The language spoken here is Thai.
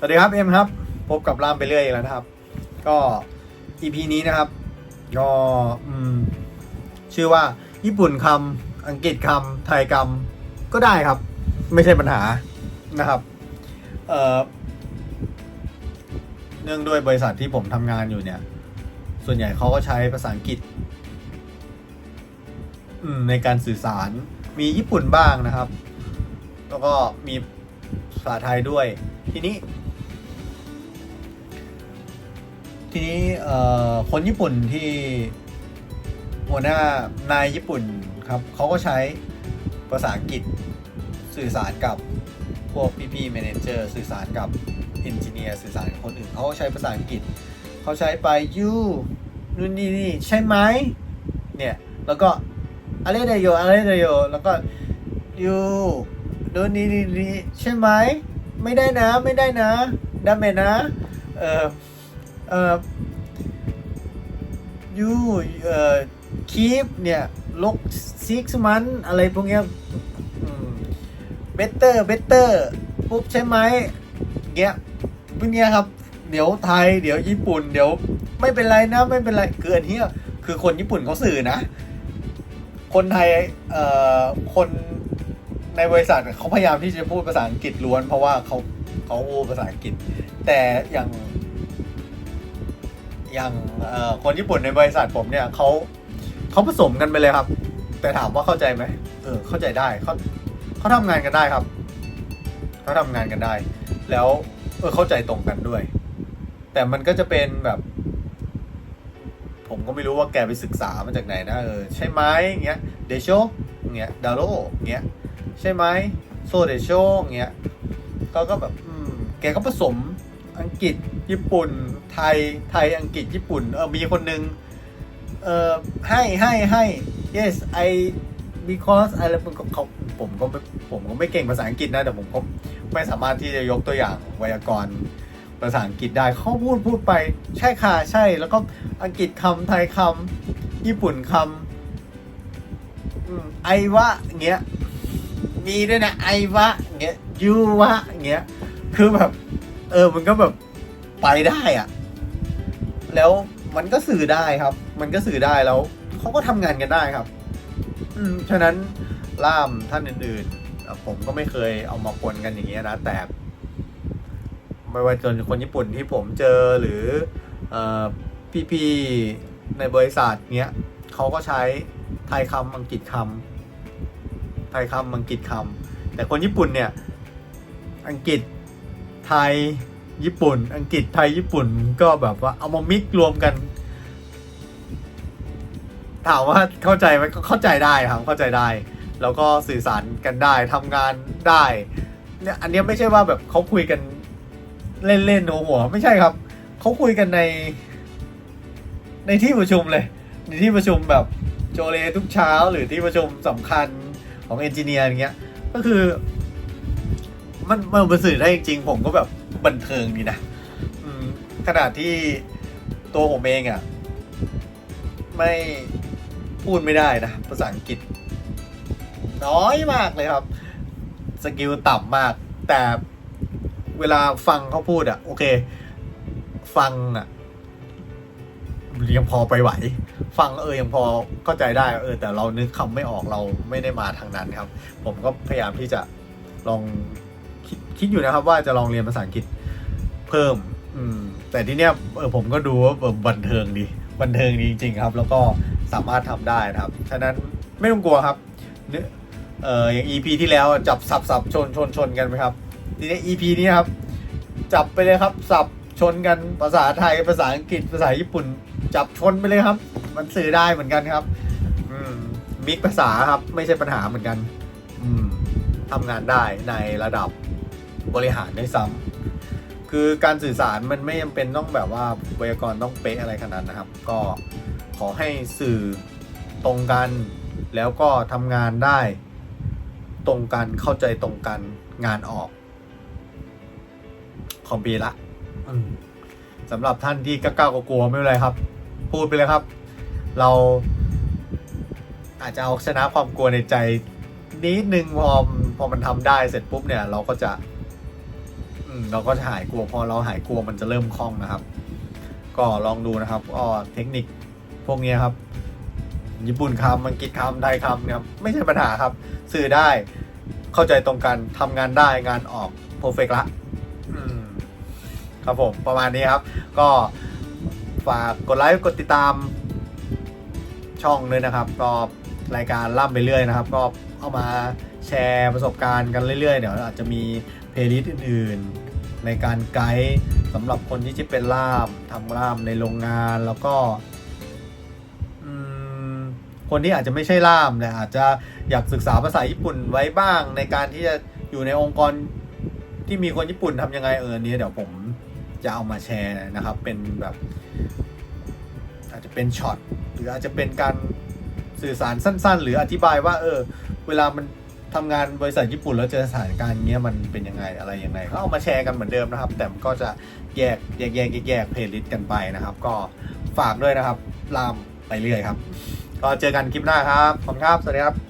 สวัสดีครับเอ็มครับ พบกับล่ามไปเรื่อยแล้วนะครับ ก็ EP นี้นะครับก็ชื่อว่าญี่ปุ่นคำอังกฤษคำไทยคำก็ได้ครับ ไม่ใช่ปัญหานะครับเอ่อเนื่องด้วยบริษัทที่ผมทำงานอยู่เนี่ย ส่วนใหญ่เขาก็ใช้ภาษาอังกฤษในการสื่อสารมีญี่ปุ่นบ้างนะครับ แล้วก็มีภาษาไทยด้วย ทีนี้ ทีนี้คนญี่ปุ่นที่หัวหน้านายญี่ปุ่นครับเขาก็ใช้ภาษาอังกฤษสื่อสารกับพวกพี่ๆ m ม n นเจอร์สื่อสารกับเอนจิเนียร์สื่อสารกับคนอื่นเขาก็ใช้ภาษาอังกฤษเขาใช้ไป you นู่นนี่นี่ใช่ไหมเนี่ยแล้วก็อะไรเดโยอะไรเดโยแล้วก็ you นู่นนี่นี่นี่ใช่ไหมไม่ได้นะไม่ได้นะดัมเมนะเออ เอ่อ you เอ่อ keep เนี่ยลก six month อะไรพวกเนี้ยอืม better better ปุ๊บใช่ไหมเงี้ยพวกเนี้ยครับ เดี๋ยวไทย เดี๋ยวญี่ปุ่น เดี๋ยวไม่เป็นไรนะไม่เป็นไรเกินเนี้ยคือคนญี่ปุ่นเขาสื่อนะ คนไทยเอ่อคนในบริษัทเขาพยายามที่จะพูดภาษาอังกฤษล้วน เพราะว่าเขาเขาพูดภาษาอังกฤษ แต่อย่าง อย่างคนญี่ปุ่นในบริษัทผมเนี่ยเขาเขาผสมกันไปเลยครับ แต่ถามว่าเข้าใจไหมเออเข้าใจได้เขาเขาทำงานกันได้ครับเขาทำงานกันได้ แล้วเออเข้าใจตรงกันด้วย แต่มันก็จะเป็นแบบ ผมก็ไม่รู้ว่าแกไปศึกษามาจากไหนนะเออใช่ไหมเงี้ยเดโชเงี้ยดาโรเงี้ยใช่ไหมโซเดโชเงี้ยเขาก็แบบอืมแกก็ผสมอังกฤษ ญี่ปุ่น ไทย ไทย อังกฤษ ญี่ปุ่น เออ มีคนหนึ่งเออให้ให้ให้ yes I because อะไรผมก็เขาผมก็ไม่ผมก็ไม่เก่งภาษาอังกฤษนะ แต่ผมก็ไม่สามารถที่จะยกตัวอย่างไวยากรณ์ภาษาอังกฤษได้เขาพูดพูดไป ใช่ค่ะ ใช่ แล้วก็อังกฤษคำไทยคำญี่ปุ่นคำไอวะเงี้ย มีด้วยนะไอวะเงี้ยยูวะเงี้ย คือแบบ เออ มันก็แบบ ไปได้อะแล้วมันก็สื่อได้ครับ มันก็สื่อได้แล้วเขาก็ทำงานกันได้ครับ อืมฉะนั้นล่ามท่านอื่นๆผมก็ไม่เคยเอามาปนกันอย่างเงี้ยนะแต่ไม่ว่าจะคนญี่ปุ่นที่ผมเจอหรือเออพี่ๆในบริษัทเนี้ยเขาก็ใช้ไทยคำอังกฤษคำไทยคำอังกฤษคำแต่คนญี่ปุ่นเนี่ย อังกฤษไทย ญี่ปุ่น อังกฤษไทยญี่ปุ่นก็แบบว่าเอามามิกรวมกัน ถามว่าเข้าใจไหมก็เข้าใจได้ครับเข้าใจได้ แล้วก็สื่อสารกันได้ทำงานได้เนี่ยอันนี้ไม่ใช่ว่าแบบเขาคุยกันเล่นๆหัวหัว ไม่ใช่ครับเขาคุยกันใน ในที่ประชุมเลย ในที่ประชุมแบบโจเลทุกเช้า หรือที่ประชุมสำคัญของเอนจิเนียร์อย่างเงี้ยก็คือ มันมันมันสื่อได้จริงๆผมก็แบบบันเทิงดีนะขนาดที่ตัวผมเองอะ่ะ ไม่พูดไม่ได้นะ ภาษาอังกฤษ น้อยมากเลยครับ สกิลต่ำมาก แต่เวลาฟังเขาพูดอะ่ะ โอเค ฟังอะ่ะยังพอไปไหว ฟังเออยังพอเข้าใจได้เออ แต่เรานึกคำไม่ออกเราไม่ได้มาทางนั้นครับ ผมก็พยายามที่จะลอง คิดคิดอยู่นะครับว่าจะลองเรียนภาษาอังกฤษเพิ่ม อืม แต่ที่เนี้ยเออผมก็ดูว่าแบบบันเทิงดี บันเทิงดีจริงๆครับ แล้วก็สามารถทำได้นะครับ ฉะนั้นไม่ต้องกลัวครับเนื้อเอออย่าง EP ที่แล้วจับสับสับชนชนชนกันไหมครับทีนี้ EP นี้ครับ จับไปเลยครับ สับชนกันภาษาไทยภาษาอังกฤษภาษาญี่ปุ่น จับชนไปเลยครับ มันสื่อได้เหมือนกันครับ อืมมิกภาษาครับ ไม่ใช่ปัญหาเหมือนกัน อืมทำงานได้ในระดับ บริหารได้ซ้ำคือการสื่อสารมันไม่จำเป็นต้องแบบว่าไวยากรณ์ต้องเป๊ะอะไรขนาดนะครับ ก็ขอให้สื่อตรงกันแล้วก็ทำงานได้ ตรงกันเข้าใจตรงกันงานออกคอมปีละสำหรับท่านที่กล้าๆกลัวไม่เป็นไรครับ พูดไปเลยครับ เราอาจจะเอาชนะความกลัวในใจนิดนึงพอพอมันทำได้เสร็จปุ๊บเนี่ย เราก็จะ เราก็จะหายกลัวพอเราหายกลัวมันจะเริ่มคล่องนะครับ ก็ลองดูนะครับก็เทคนิคพวกนี้ครับ ญี่ปุ่นคำอังกฤษคำไทยคำเนี่ยครับไม่ใช่ปัญหาครับ สื่อได้เข้าใจตรงกันทำงานได้งานออกเพอร์เฟกละครับผมประมาณนี้ครับ ก็ฝากกดไลค์กดติดตามช่องเลยนะครับ ก็รายการล่ำไปเรื่อยนะครับ ก็เอามาแชร์ประสบการณ์กันเรื่อยๆ เดี๋ยวอาจจะมี เพลย์ลิสต์อื่นๆ ในการไกด์สำหรับคนที่จะเป็นล่ามทำล่ามในโรงงานแล้วก็คนที่อาจจะไม่ใช่ล่ามแต่อาจจะอยากศึกษาภาษาญี่ปุ่นไว้บ้าง ในการที่จะอยู่ในองค์กรที่มีคนญี่ปุ่นทำยังไงเอออนนี้เดี๋ยวผมจะเอามาแชร์นะครับ เป็นแบบอาจจะเป็นช็อตหรืออาจจะเป็นการสื่อสารสั้น ๆ หรืออธิบายว่า เออ เวลามัน ทำงานบริษัทญี่ปุ่นแล้วเจอสถานการณ์เงี้ยมันเป็นยังไงอะไรยังไงก็เอามาแชร์กันเหมือนเดิมนะครับ แต่มันก็จะแยกแยกแยกแยกแยกเพลย์ลิสต์กันไปนะครับ ก็ฝากด้วยนะครับลามไปเรื่อยครับ ก็เจอกันคลิปหน้าครับขอบคุณครับสวัสดีครับ